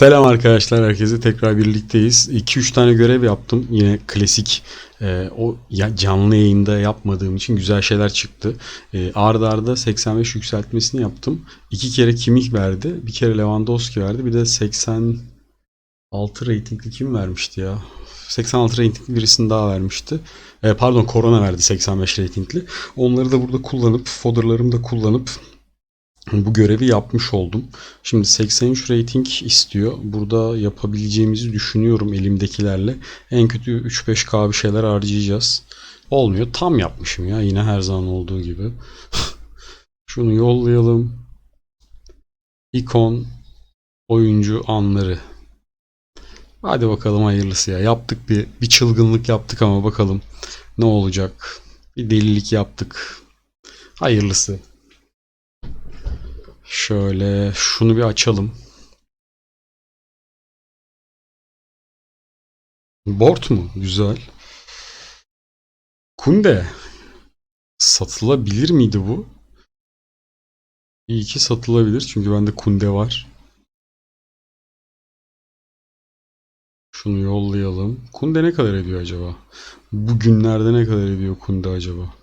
Selam arkadaşlar herkese tekrar birlikteyiz. 2-3 tane görev yaptım. Yine klasik e, o ya canlı yayında yapmadığım için güzel şeyler çıktı. E, arda arda 85 yükseltmesini yaptım. İki kere Kimmich verdi. Bir kere Lewandowski verdi. Bir de 86 ratingli kim vermişti ya? 86 ratingli birisini daha vermişti. E, pardon Korona verdi 85 ratingli. Onları da burada kullanıp, fodderlarımı da kullanıp bu görevi yapmış oldum. Şimdi 83 rating istiyor. Burada yapabileceğimizi düşünüyorum elimdekilerle. En kötü 3-5k bir şeyler harcayacağız. Olmuyor. Tam yapmışım ya. Yine her zaman olduğu gibi. Şunu yollayalım. İkon oyuncu anları. Hadi bakalım hayırlısı ya. Yaptık bir bir çılgınlık yaptık ama bakalım ne olacak. Bir delilik yaptık. Hayırlısı. Şöyle şunu bir açalım. Board mu? Güzel. Kunde. Satılabilir miydi bu? İyi ki satılabilir çünkü bende Kunde var. Şunu yollayalım. Kunde ne kadar ediyor acaba? Bugünlerde ne kadar ediyor Kunde acaba?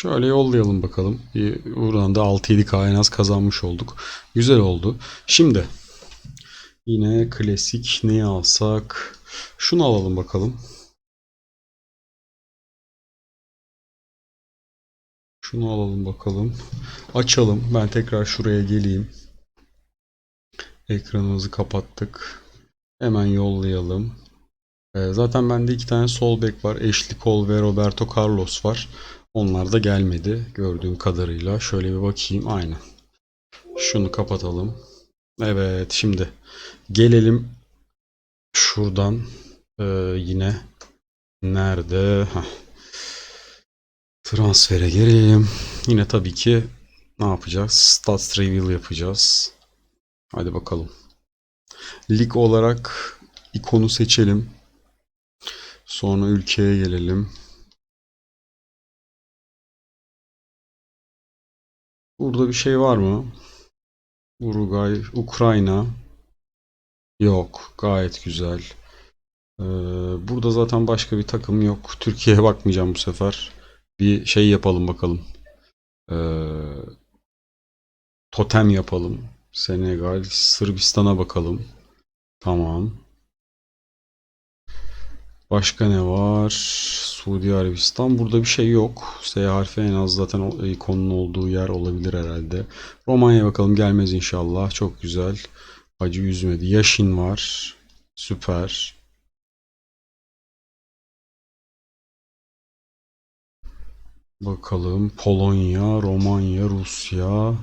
Şöyle yollayalım bakalım. Buradan da 6-7K en az kazanmış olduk. Güzel oldu. Şimdi yine klasik neyi alsak? Şunu alalım bakalım. Şunu alalım bakalım. Açalım. Ben tekrar şuraya geleyim. Ekranımızı kapattık. Hemen yollayalım. Ee, zaten bende iki tane sol bek var. Ashley Cole ve Roberto Carlos var. Onlar da gelmedi gördüğüm kadarıyla. Şöyle bir bakayım. Aynen. Şunu kapatalım. Evet şimdi gelelim şuradan Ee, yine nerede? Heh. Transfere gelelim. Yine tabii ki ne yapacağız? Stats Reveal yapacağız. Hadi bakalım. Lig olarak ikonu seçelim. Sonra ülkeye gelelim. Burada bir şey var mı? Uruguay, Ukrayna. Yok, gayet güzel. Ee, burada zaten başka bir takım yok. Türkiye'ye bakmayacağım bu sefer. Bir şey yapalım bakalım. Ee, totem yapalım. Senegal, Sırbistan'a bakalım. Tamam. Başka ne var? Suudi Arabistan. Burada bir şey yok. S harfi en az zaten o ikonun olduğu yer olabilir herhalde. Romanya bakalım gelmez inşallah. Çok güzel. Hacı yüzmedi. Yaşin var. Süper. Bakalım. Polonya, Romanya, Rusya.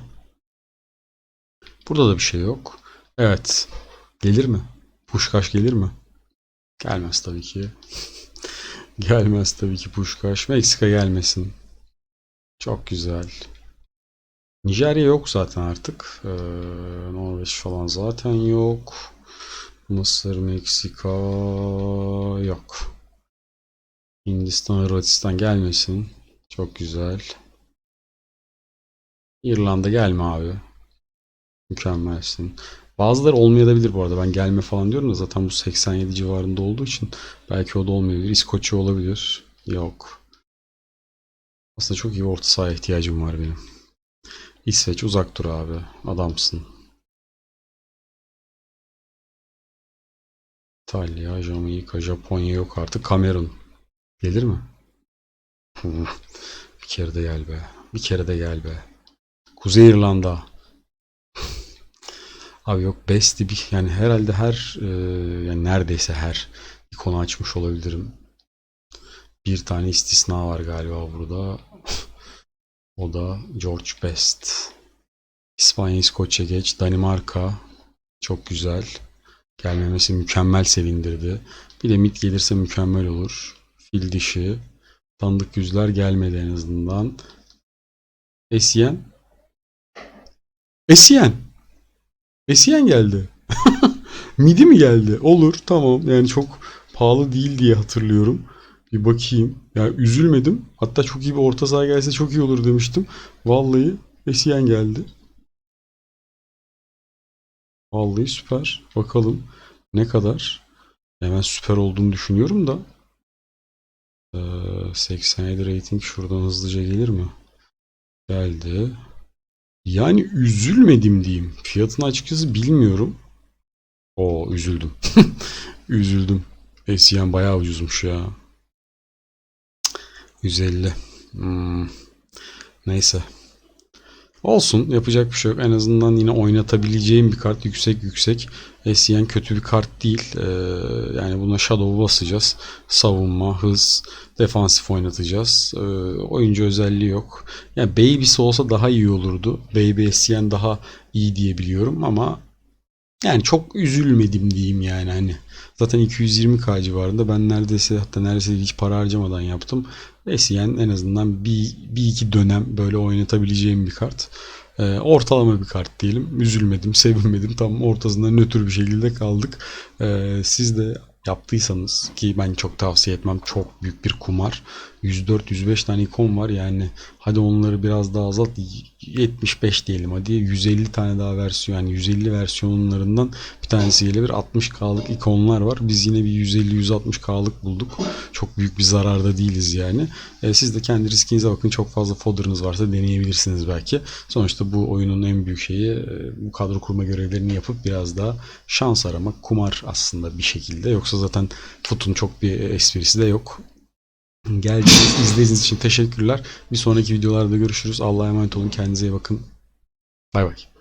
Burada da bir şey yok. Evet. Gelir mi? Puşkaş gelir mi? Gelmez tabii ki. Gelmez tabii ki Puşkaş. Meksika gelmesin. Çok güzel. Nijerya yok zaten artık. Ee, Norveç falan zaten yok. Mısır, Meksika yok. Hindistan, Hırvatistan gelmesin. Çok güzel. İrlanda gelme abi. Mükemmelsin. Bazıları olmayabilir bu arada. Ben gelme falan diyorum da zaten bu 87 civarında olduğu için belki o da olmayabilir. İskoçya olabilir. Yok. Aslında çok iyi orta sahaya ihtiyacım var benim. İsveç uzak dur abi. Adamsın. İtalya, Jamaika, Japonya yok artık. Kamerun. Gelir mi? Bir kere de gel be. Bir kere de gel be. Kuzey İrlanda. Abi yok Besti bir yani herhalde her e, yani neredeyse her ikonu açmış olabilirim. Bir tane istisna var galiba burada. O da George Best. İspanya, İskoçya geç. Danimarka çok güzel. Gelmemesi mükemmel sevindirdi. Bir de mit gelirse mükemmel olur. Fil dişi. Tanıdık yüzler gelmedi en azından. Esyen. Esyen. Esyen geldi. Midi mi geldi? Olur tamam. Yani çok pahalı değil diye hatırlıyorum. Bir bakayım. Ya üzülmedim. Hatta çok iyi bir orta saha gelse çok iyi olur demiştim. Vallahi Essien geldi. Vallahi süper. Bakalım ne kadar. Hemen süper olduğunu düşünüyorum da. Ee, 87 rating şuradan hızlıca gelir mi? Geldi. Yani üzülmedim diyeyim. Fiyatını açıkçası bilmiyorum. O üzüldüm. üzüldüm. Essien bayağı ucuzmuş ya. 150. Hmm. Neyse. Olsun yapacak bir şey yok. En azından yine oynatabileceğim bir kart yüksek yüksek. Essien kötü bir kart değil. Ee, yani buna Shadow basacağız. Savunma, hız, defansif oynatacağız. Ee, oyuncu özelliği yok. Yani Baby'si olsa daha iyi olurdu. Baby Essien daha iyi diyebiliyorum ama yani çok üzülmedim diyeyim yani hani. Zaten 220k civarında ben neredeyse hatta neredeyse hiç para harcamadan yaptım. Essien en azından bir, bir iki dönem böyle oynatabileceğim bir kart. Ee, ortalama bir kart diyelim. Üzülmedim, sevinmedim. Tam ortasında nötr bir şekilde kaldık. Ee, siz de yaptıysanız ki ben çok tavsiye etmem. Çok büyük bir kumar. 104-105 tane ikon var yani hadi onları biraz daha azalt. 75 diyelim hadi. 150 tane daha versiyon yani 150 versiyonlarından bir tanesi gelebilir. 60k'lık ikonlar var. Biz yine bir 150-160k'lık bulduk. Çok büyük bir zararda değiliz yani. E, siz de kendi riskinize bakın. Çok fazla fodder'ınız varsa deneyebilirsiniz belki. Sonuçta bu oyunun en büyük şeyi e, bu kadro kurma görevlerini yapıp biraz daha şans aramak kumar aslında bir şekilde. Yoksa zaten futun çok bir esprisi de yok Geldiğiniz, izlediğiniz için teşekkürler. Bir sonraki videolarda görüşürüz. Allah'a emanet olun. Kendinize iyi bakın. Bay bay.